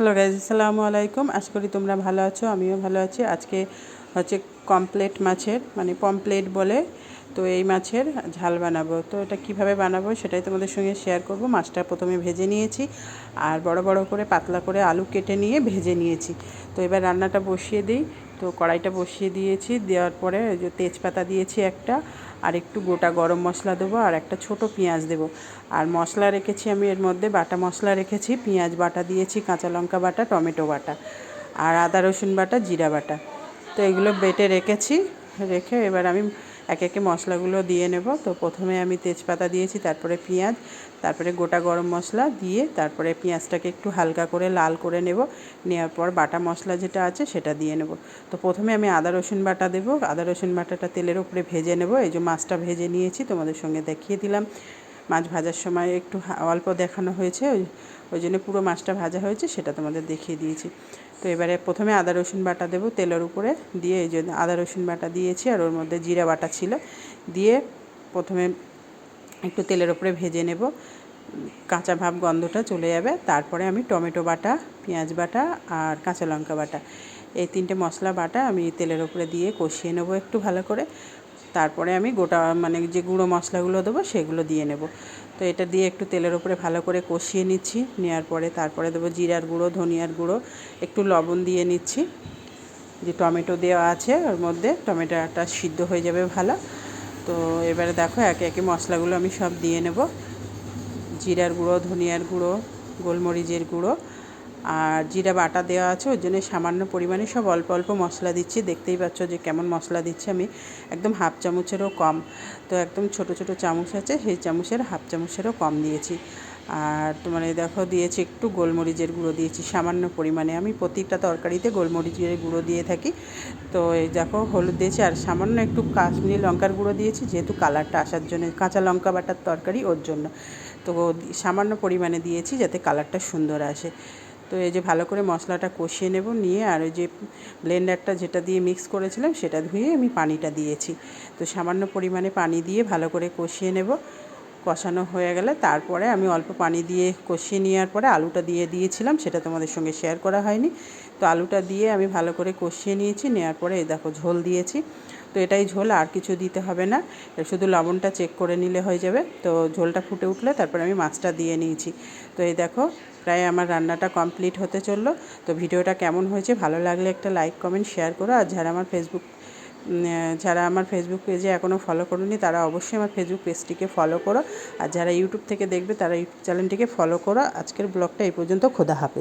Hello guys আসসালামু আলাইকুম আশা করি তোমরা ভালো আছো, আমিও ভালো আছি। আজকে হচ্ছে কমপ্লেট মাছের মানে পমপ্লেট বলে, তো এই মাছের ঝাল বানাবো। তো এটা কীভাবে বানাবো সেটাই তোমাদের সঙ্গে শেয়ার করব। মাছটা প্রথমে ভেজে নিয়েছি, আর বড় বড় করে পাতলা করে আলু কেটে নিয়ে ভেজে নিয়েছি। তো এবার রান্নাটা বসিয়ে দিই। তো কড়াইটা বসিয়ে দিয়েছি, দেওয়ার পরে যে তেজপাতা দিয়েছি একটা, আর একটু গোটা গরম মশলা দেবো, আর একটা ছোট পেঁয়াজ দেবো। আর মশলা রেখেছি আমি, এর মধ্যে বাটা মশলা রেখেছি, পেঁয়াজ বাটা দিয়েছি, কাঁচা লঙ্কা বাটা, টমেটো বাটা, আর আদা রসুন বাটা, জিরা বাটা। তো এগুলো বেটে রেখেছি, রেখে এবার আমি একে একে মশলাগুলো দিয়ে নেব। তো প্রথমে আমি তেজপাতা দিয়েছি, তারপরে পেঁয়াজ, তারপরে গোটা গরম মশলা দিয়ে তারপরে পেঁয়াজটাকে একটু হালকা করে লাল করে নেব। নেওয়ার পর বাটা মশলা যেটা আছে সেটা দিয়ে নেব। তো প্রথমে আমি আদা, রসুন বাটা দেবো। আদা, রসুন বাটাটা তেলের উপরে ভেজে নেব। এই যে মাছটা ভেজে নিয়েছি, তোমাদের সঙ্গে দেখিয়ে দিলাম। মাছ ভাজার সময় একটু অল্প দেখানো হয়েছে, ওই ওই জন্য পুরো মাছটা ভাজা হয়েছে, সেটা তোমাদের দেখিয়ে দিয়েছি। তো এবারে প্রথমে আদা, রসুন বাটা দেবো তেলের উপরে দিয়ে, এই জন্য আদা, রসুন বাটা দিয়েছি, আর ওর মধ্যে জিরা বাটা ছিল, দিয়ে প্রথমে একটু তেলের উপরে ভেজে নেব। কাঁচা ভাব গন্ধটা চলে যাবে, তারপরে আমি টমেটো বাটা, পেঁয়াজ বাটা আর কাঁচা লঙ্কা বাটা। এই তিনটে মশলা বাটা আমি তেলের উপরে দিয়ে কষিয়ে নেব একটু ভালো করে। তারপরে আমি গোটা মানে যে গুঁড়ো মশলাগুলো দেবো সেগুলো দিয়ে নেব। তো এটা দিয়ে একটু তেলের উপরে ভালো করে কষিয়ে নিচ্ছি, নেওয়ার পরে তারপরে দেবো জিরার গুঁড়ো, ধনিয়ার গুঁড়ো, একটু লবণ দিয়ে নিচ্ছি। যে টমেটো দেওয়া আছে ওর মধ্যে টমেটোটা সিদ্ধ হয়ে যাবে ভালো। তো এবারে দেখো একে একে মশলাগুলো আমি সব দিয়ে নেব। জিরার গুঁড়ো, ধনিয়ার গুঁড়ো, গোলমরিচের গুঁড়ো আর জিরা বাটা দেওয়া আছে, ওর জন্য সামান্য পরিমাণে সব অল্প অল্প মশলা দিচ্ছি। দেখতেই পাচ্ছ যে কেমন মশলা দিচ্ছি আমি, একদম হাফ চামচেরও কম। তো একদম ছোট ছোট চামচ আছে, সেই চামচের হাফ চামচেরও কম দিয়েছি। আর তোমার এই দেখো, দিয়েছি একটু গোলমরিচের গুঁড়ো দিয়েছি, সামান্য পরিমাণে। আমি প্রত্যেকটা তরকারিতে গোলমরিচের গুঁড়ো দিয়ে থাকি। তো এই দেখো, হলুদ দিয়েছি আর সামান্য একটু কাশ্মীরি লঙ্কার গুঁড়ো দিয়েছি, যেহেতু কালারটা আসার জন্য, কাঁচা লঙ্কা বাটার তরকারি ওর জন্য। তো সামান্য পরিমাণে দিয়েছি যাতে কালারটা সুন্দর আসে। তো এই যে ভালো করে মশলাটা কষিয়ে নেব, নিয়ে আর ওই যে ব্লেন্ডারটা যেটা দিয়ে মিক্স করেছিলাম সেটা ধুয়ে আমি পানিটা দিয়েছি। তো সামান্য পরিমাণে পানি দিয়ে ভালো করে কষিয়ে নেব। কষানো হয়ে গেলে তারপরে আমি অল্প পানি দিয়ে কষিয়ে নেওয়ার পরে আলুটা দিয়ে দিয়েছিলাম, সেটা তোমাদের সঙ্গে শেয়ার করা হয়নি। তো আলুটা দিয়ে আমি ভালো করে কষিয়ে নিয়েছি, নেওয়ার পরে এই দেখো ঝোল দিয়েছি। তো এটাই ঝোল, আর কিছু দিতে হবে না। শুধু লবণটা চেক করে নিলে হয়ে যাবে। তো ঝোলটা ফুটে উঠলে তারপরে আমি মাছটা দিয়ে নিয়েছি। তো এই দেখো, প্রায় আমার রান্নাটা কমপ্লিট হতে চলল। তো ভিডিওটা কেমন হয়েছে, ভালো লাগলে একটা লাইক কমেন্ট শেয়ার করো। আর যারা আমার ফেসবুক যারা আমার ফেসবুক পেজে এখনও ফলো করোনি, তারা অবশ্যই আমার ফেসবুক পেজটিকে ফলো করো। আর যারা ইউটিউব থেকে দেখবে, তারা ইউটিউব চ্যানেলটিকে ফলো করো। আজকের ব্লগটা এই পর্যন্ত। খোদা হাফেজ।